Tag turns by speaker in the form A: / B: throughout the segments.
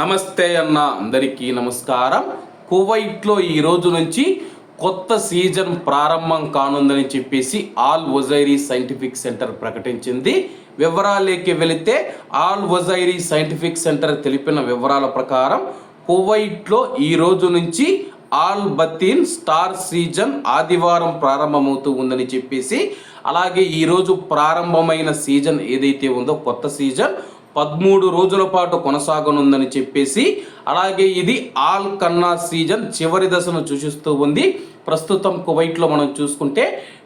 A: నమస్తే అన్న అందరికీ నమస్కారం. కువైట్లో ఈ రోజు నుంచి కొత్త సీజన్ ప్రారంభం కానుందని చెప్పేసి ఆల్ వజైరీ సైంటిఫిక్ సెంటర్ ప్రకటించింది. వివరాలకి వెళితే ఆల్ వజైరీ సైంటిఫిక్ సెంటర్ తెలిపిన వివరాల ప్రకారం కువైట్లో ఈ రోజు నుంచి ఆల్ బతీన్ స్టార్ సీజన్ ఆదివారం ప్రారంభమవుతూ ఉందని చెప్పేసి అలాగే ఈరోజు ప్రారంభమైన సీజన్ ఏదైతే ఉందో కొత్త సీజన్ పదమూడు రోజుల పాటు కొనసాగనుందని చెప్పేసి అలాగే ఇది ఆల్ కన్నా సీజన్ చివరి దశను సూచిస్తూ ఉంది. ప్రస్తుతం కువైట్లో మనం చూసుకుంటే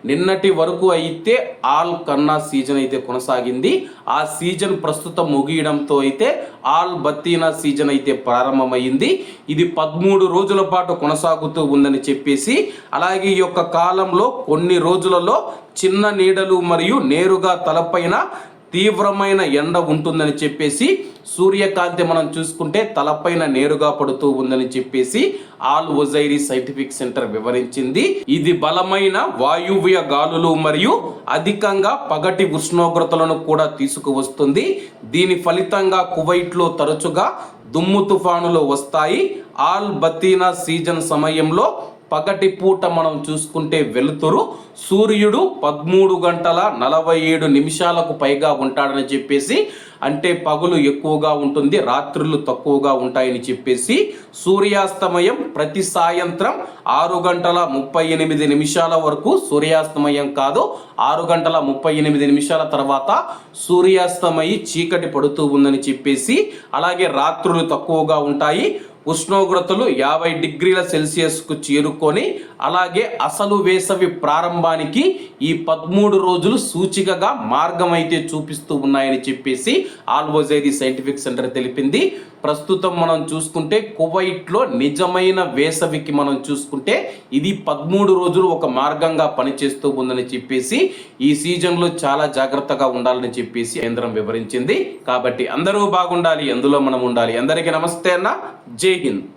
A: నిన్నటి వరకు అయితే ఆల్ కన్నా సీజన్ అయితే కొనసాగింది. ఆ సీజన్ ప్రస్తుతం ముగియడంతో అయితే ఆల్ బత్తీనా సీజన్ అయితే ప్రారంభమైంది. ఇది పదమూడు రోజుల పాటు కొనసాగుతూ ఉందని చెప్పేసి అలాగే ఈ యొక్క కాలంలో కొన్ని రోజులలో చిన్న నీడలు మరియు నేరుగా తలపైన తీవ్రమైన ఎండ ఉంటుందని చెప్పేసి సూర్యకాంతి మనం చూసుకుంటే తలపైన నేరుగా పడుతూ ఉందని చెప్పేసి ఆల్ ఒజైరీ సైంటిఫిక్ సెంటర్ వివరించింది. ఇది బలమైన వాయువ్య గాలులు మరియు అధికంగా పగటి ఉష్ణోగ్రతలను కూడా తీసుకువస్తుంది. దీని ఫలితంగా కువైట్లో తరచుగా దుమ్ము తుఫానులు వస్తాయి. ఆల్ బతీనా సీజన్ సమయంలో పగటి పూట మనం చూసుకుంటే వెలుతురు. సూర్యుడు పదమూడు గంటల నలభై ఏడు నిమిషాలకు పైగా ఉంటాడని చెప్పేసి అంటే పగులు ఎక్కువగా ఉంటుంది రాత్రులు తక్కువగా ఉంటాయని చెప్పేసి సూర్యాస్తమయం ప్రతి సాయంత్రం ఆరు గంటల ముప్పై ఎనిమిది నిమిషాల వరకు సూర్యాస్తమయం కాదు ఆరు గంటల ముప్పై ఎనిమిది నిమిషాల తర్వాత సూర్యాస్తమయి చీకటి పడుతూ ఉందని చెప్పేసి అలాగే రాత్రులు తక్కువగా ఉంటాయి. ఉష్ణోగ్రతలు యాభై డిగ్రీల సెల్సియస్కు చేరుకొని అలాగే అసలు వేసవి ప్రారంభానికి ఈ పదమూడు రోజులు సూచికగా మార్గం అయితే చూపిస్తూ ఉన్నాయని చెప్పేసి ఆల్వోజైరీ సైంటిఫిక్ సెంటర్ తెలిపింది. ప్రస్తుతం మనం చూసుకుంటే కువైట్లో నిజమైన వేసవికి మనం చూసుకుంటే ఇది పదమూడు రోజులు ఒక మార్గంగా పనిచేస్తూ ఉందని చెప్పేసి ఈ సీజన్లో చాలా జాగ్రత్తగా ఉండాలని చెప్పేసి కేంద్రం వివరించింది. కాబట్టి అందరూ బాగుండాలి అందులో మనం ఉండాలి. అందరికీ నమస్తే అన్న. జై హింద్.